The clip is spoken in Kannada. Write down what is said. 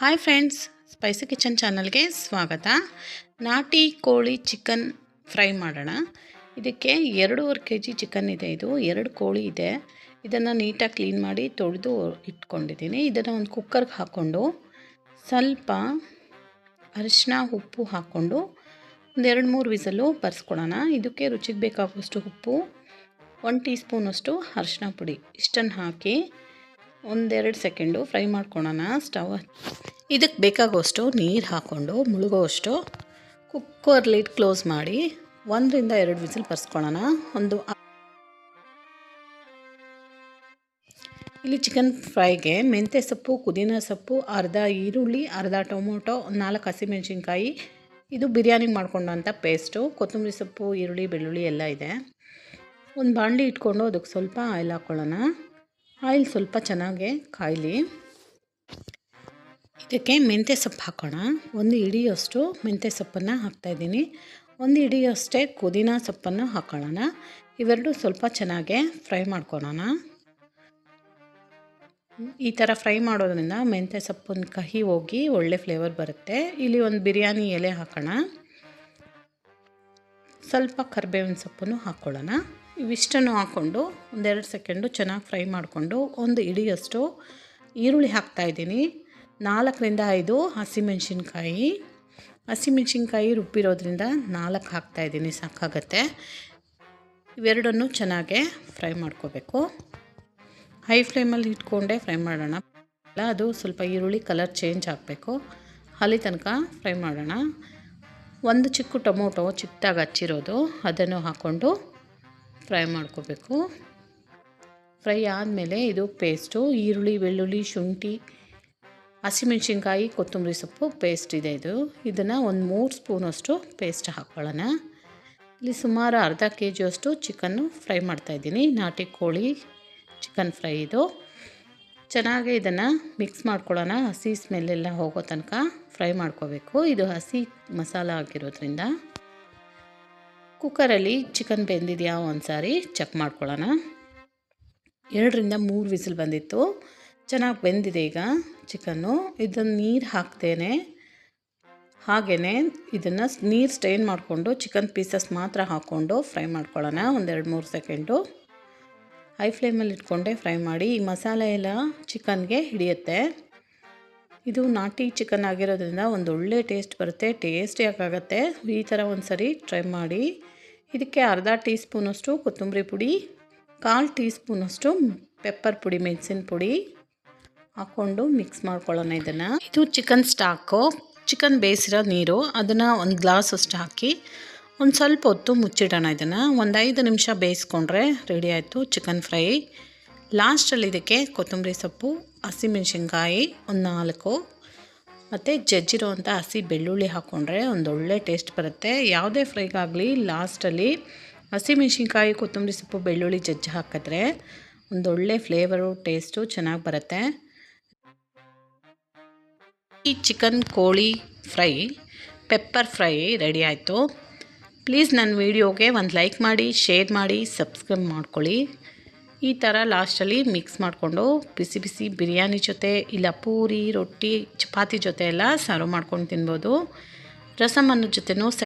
ಹಾಯ್ ಫ್ರೆಂಡ್ಸ್ ಸ್ಪೈಸಿ ಕಿಚನ್ ಚಾನಲ್ಗೆ ಸ್ವಾಗತ. ನಾಟಿ ಕೋಳಿ ಚಿಕನ್ ಫ್ರೈ ಮಾಡೋಣ. ಇದಕ್ಕೆ ಎರಡೂವರೆ ಕೆ ಜಿ ಚಿಕನ್ ಇದೆ ಇದು, ಎರಡು ಕೋಳಿ ಇದೆ. ಇದನ್ನು ನೀಟಾಗಿ ಕ್ಲೀನ್ ಮಾಡಿ ತೊಳೆದು ಇಟ್ಕೊಂಡಿದ್ದೀನಿ. ಇದನ್ನು ಒಂದು ಕುಕ್ಕರ್ಗೆ ಹಾಕ್ಕೊಂಡು ಸ್ವಲ್ಪ ಅರಿಶಿನ ಉಪ್ಪು ಹಾಕ್ಕೊಂಡು ಒಂದು ಎರಡು ಮೂರು ವಿಸಲು ಬರ್ಸ್ಕೊಳೋಣ ಇದಕ್ಕೆ ರುಚಿಗೆ ಬೇಕಾಗುವಷ್ಟು ಉಪ್ಪು ಒನ್ ಟೀ ಸ್ಪೂನಷ್ಟು ಅರಿಶಿನ ಪುಡಿ. ಇಷ್ಟನ್ನು ಹಾಕಿ ಒಂದೆರಡು ಸೆಕೆಂಡು ಫ್ರೈ ಮಾಡ್ಕೊಳೋಣ ಸ್ಟವ್. ಇದಕ್ಕೆ ಬೇಕಾಗುವಷ್ಟು ನೀರು ಹಾಕ್ಕೊಂಡು ಮುಳುಗೋವಷ್ಟು ಕುಕ್ಕರ್ ಲಿಡ್ ಕ್ಲೋಸ್ ಮಾಡಿ ಒಂದರಿಂದ ಎರಡು ವಿಸಿಲ್ ಬರ್ಸ್ಕೊಳ್ಳೋಣ ಒಂದು ಇಲ್ಲಿ ಚಿಕನ್ ಫ್ರೈಗೆ ಮೆಂತ್ಯ ಸೊಪ್ಪು, ಪುದೀನ ಸೊಪ್ಪು, ಅರ್ಧ ಈರುಳ್ಳಿ, ಅರ್ಧ ಟೊಮೊಟೊ ಒಂದು ನಾಲ್ಕು ಹಸಿಮೆಣ್ಸಿನ್ಕಾಯಿ. ಇದು ಬಿರಿಯಾನಿಗೆ ಮಾಡ್ಕೊಂಡಂಥ ಪೇಸ್ಟು. ಕೊತ್ತಂಬರಿ ಸೊಪ್ಪು, ಈರುಳ್ಳಿ, ಬೆಳ್ಳುಳ್ಳಿ ಎಲ್ಲ ಇದೆ. ಒಂದು ಬಾಣಲಿ ಇಟ್ಕೊಂಡು ಅದಕ್ಕೆ ಸ್ವಲ್ಪ ಆಯಿಲ್ ಹಾಕ್ಕೊಳ್ಳೋಣ. ಆಯಿಲ್ ಸ್ವಲ್ಪ ಚೆನ್ನಾಗೆ ಕಾಯಲಿ. ಇದಕ್ಕೆ ಮೆಂತ್ಯ ಸೊಪ್ಪು ಹಾಕೋಣ. ಒಂದು ಇಡಿಯಷ್ಟು ಮೆಂತ್ಯ ಸೊಪ್ಪನ್ನು ಹಾಕ್ತಾಯಿದ್ದೀನಿ ಒಂದು ಇಡಿಯಷ್ಟೇ ಪುದೀನ ಸೊಪ್ಪನ್ನು ಹಾಕೊಳ್ಳೋಣ. ಇವೆರಡು ಸ್ವಲ್ಪ ಚೆನ್ನಾಗೆ ಫ್ರೈ ಮಾಡ್ಕೊಳೋಣ. ಈ ಥರ ಫ್ರೈ ಮಾಡೋದ್ರಿಂದ ಮೆಂತ್ಯ ಸೊಪ್ಪನ್ನು ಕಹಿ ಹೋಗಿ ಒಳ್ಳೆ ಫ್ಲೇವರ್ ಬರುತ್ತೆ. ಇಲ್ಲಿ ಒಂದು ಬಿರಿಯಾನಿ ಎಲೆ ಹಾಕೋಣ. ಸ್ವಲ್ಪ ಕರಿಬೇವಿನ ಸೊಪ್ಪನ್ನು ಹಾಕ್ಕೊಳ್ಳೋಣ ಇವಿಷ್ಟನ್ನು ಹಾಕ್ಕೊಂಡು ಒಂದೆರಡು ಸೆಕೆಂಡು ಚೆನ್ನಾಗಿ ಫ್ರೈ ಮಾಡಿಕೊಂಡು ಒಂದು ಇಡಿಯಷ್ಟು ಈರುಳ್ಳಿ ಹಾಕ್ತಾಯಿದ್ದೀನಿ ನಾಲ್ಕರಿಂದ ಐದು ಹಸಿಮೆಣ್ಸಿನ್ಕಾಯಿ. ಹಸಿಮೆಣ್ಸಿನ್ಕಾಯಿ ರುಬ್ಬಿರೋದ್ರಿಂದ ನಾಲ್ಕು ಹಾಕ್ತಾಯಿದ್ದೀನಿ ಸಾಕಾಗತ್ತೆ. ಇವೆರಡನ್ನು ಚೆನ್ನಾಗೆ ಫ್ರೈ ಮಾಡ್ಕೋಬೇಕು. ಹೈ ಫ್ಲೇಮಲ್ಲಿ ಇಟ್ಕೊಂಡೇ ಫ್ರೈ ಮಾಡೋಣ. ಅದು ಸ್ವಲ್ಪ ಈರುಳ್ಳಿ ಕಲರ್ ಚೇಂಜ್ ಆಗಬೇಕು. ಅಲ್ಲಿ ತನಕ ಫ್ರೈ ಮಾಡೋಣ. ಒಂದು ಚಿಕ್ಕ ಟೊಮೊಟೊ ಚಿಕ್ಕದಾಗಿ ಹಚ್ಚಿರೋದು, ಅದನ್ನು ಹಾಕ್ಕೊಂಡು ಫ್ರೈ ಮಾಡ್ಕೋಬೇಕು. ಫ್ರೈ ಆದಮೇಲೆ ಇದು ಪೇಸ್ಟು, ಈರುಳ್ಳಿ, ಬೆಳ್ಳುಳ್ಳಿ, ಶುಂಠಿ, ಹಸಿಮೆಣ್ಸಿನ್ಕಾಯಿ, ಕೊತ್ತಂಬರಿ ಸೊಪ್ಪು, ಪೇಸ್ಟ್ ಇದೆ ಇದು. ಇದನ್ನು ಒಂದು ಮೂರು ಸ್ಪೂನಷ್ಟು ಪೇಸ್ಟ್ ಹಾಕ್ಕೊಳ್ಳೋಣ ಇಲ್ಲಿ ಸುಮಾರು ಅರ್ಧ ಕೆ ಜಿಯಷ್ಟು ಚಿಕನ್ನು ಫ್ರೈ ಮಾಡ್ತಾಯಿದ್ದೀನಿ ನಾಟಿ ಕೋಳಿ ಚಿಕನ್ ಫ್ರೈ ಇದು. ಚೆನ್ನಾಗಿ ಇದನ್ನು ಮಿಕ್ಸ್ ಮಾಡ್ಕೊಳ್ಳೋಣ. ಹಸಿ ಸ್ಮೆಲ್ಲೆಲ್ಲ ಹೋಗೋ ತನಕ ಫ್ರೈ ಮಾಡ್ಕೋಬೇಕು. ಇದು ಹಸಿ ಮಸಾಲ ಆಗಿರೋದ್ರಿಂದ. ಕುಕ್ಕರಲ್ಲಿ ಚಿಕನ್ ಬೆಂದಿದೆಯಾ ಒಂದು ಸಾರಿ ಚೆಕ್ ಮಾಡ್ಕೊಳ್ಳೋಣ. ಎರಡರಿಂದ ಮೂರು ವಿಸಿಲ್ ಬಂದಿತ್ತು. ಚೆನ್ನಾಗಿ ಬೆಂದಿದೆ ಈಗ ಚಿಕನ್ನು. ಇದನ್ನು ನೀರು ಹಾಕ್ತೇನೆ. ಹಾಗೆಯೇ ಇದನ್ನು ನೀರು ಸ್ಟೈನ್ ಮಾಡಿಕೊಂಡು ಚಿಕನ್ ಪೀಸಸ್ ಮಾತ್ರ ಹಾಕ್ಕೊಂಡು ಫ್ರೈ ಮಾಡ್ಕೊಳ್ಳೋಣ ಒಂದೆರಡು ಮೂರು ಸೆಕೆಂಡು. ಹೈ ಫ್ಲೇಮಲ್ಲಿ ಇಟ್ಕೊಂಡೆ ಫ್ರೈ ಮಾಡಿ. ಈ ಮಸಾಲೆ ಎಲ್ಲ ಚಿಕನ್ಗೆ ಹಿಡಿಯುತ್ತೆ. ಇದು ನಾಟಿ ಚಿಕನ್ ಆಗಿರೋದ್ರಿಂದ ಒಂದು ಒಳ್ಳೆ ಟೇಸ್ಟ್ ಬರುತ್ತೆ ಟೇಸ್ಟಿಯಾಗುತ್ತೆ ಈ ಥರ ಒಂದು ಸರಿ ಟ್ರೈ ಮಾಡಿ. ಇದಕ್ಕೆ ಅರ್ಧ ಟೀ ಸ್ಪೂನಷ್ಟು ಕೊತ್ತಂಬರಿ ಪುಡಿ, ಕಾಲು ಟೀ ಸ್ಪೂನಷ್ಟು ಪೆಪ್ಪರ್ ಪುಡಿ, ಮೆಣಸಿನ ಪುಡಿ ಹಾಕ್ಕೊಂಡು ಮಿಕ್ಸ್ ಮಾಡ್ಕೊಳ್ಳೋಣ ಇದನ್ನು. ಇದು ಚಿಕನ್ ಸ್ಟಾಕು. ಚಿಕನ್ ಬೇಯಿಸಿರೋ ನೀರು ಅದನ್ನು ಒಂದು ಗ್ಲಾಸ್ ಅಷ್ಟು ಹಾಕಿ ಒಂದು ಸ್ವಲ್ಪ ಹೊತ್ತು ಮುಚ್ಚಿಡೋಣ ಇದನ್ನು. ಒಂದು ಐದು ನಿಮಿಷ ಬೇಯಿಸ್ಕೊಂಡ್ರೆ ರೆಡಿ ಆಯಿತು ಚಿಕನ್ ಫ್ರೈ. ಲಾಸ್ಟಲ್ಲಿ ಇದಕ್ಕೆ ಕೊತ್ತಂಬರಿ ಸೊಪ್ಪು ಹಸಿಮೆಣ್ಸಿನ್ಕಾಯಿ ಒಂದು ನಾಲ್ಕು. ಮತ್ತು ಜಜ್ಜಿರೋವಂಥ ಹಸಿ ಬೆಳ್ಳುಳ್ಳಿ ಹಾಕ್ಕೊಂಡ್ರೆ ಒಂದು ಒಳ್ಳೆ ಟೇಸ್ಟ್ ಬರುತ್ತೆ. ಯಾವುದೇ ಫ್ರೈಗಾಗಲಿ, ಲಾಸ್ಟಲ್ಲಿ ಹಸಿಮೆಣ್ಸಿನ್ಕಾಯಿ ಕೊತ್ತಂಬರಿ ಸೊಪ್ಪು, ಬೆಳ್ಳುಳ್ಳಿ ಜಜ್ಜಿ ಹಾಕಿದ್ರೆ ಒಂದೊಳ್ಳೆ ಫ್ಲೇವರು, ಟೇಸ್ಟು ಚೆನ್ನಾಗಿ ಬರುತ್ತೆ. ಈ ಚಿಕನ್ ಕೋಳಿ ಫ್ರೈ, ಪೆಪ್ಪರ್ ಫ್ರೈ ರೆಡಿ ಆಯಿತು. ಪ್ಲೀಸ್ ನನ್ನ ವೀಡಿಯೋಗೆ ಒಂದು ಲೈಕ್ ಮಾಡಿ, ಶೇರ್ ಮಾಡಿ, ಸಬ್ಸ್ಕ್ರೈಬ್ ಮಾಡ್ಕೊಳ್ಳಿ. ಈ ಥರ ಲಾಸ್ಟಲ್ಲಿ ಮಿಕ್ಸ್ ಮಾಡಿಕೊಂಡು ಬಿಸಿ ಬಿಸಿ ಬಿರಿಯಾನಿ ಜೊತೆ ಇಲ್ಲ ಪೂರಿ, ರೊಟ್ಟಿ, ಚಪಾತಿ ಜೊತೆ ಎಲ್ಲ ಸರ್ವ್ ಮಾಡ್ಕೊಂಡು ತಿನ್ಬೋದು. ರಸಮ್ ಅನ್ನೋ ಜೊತೆನೂ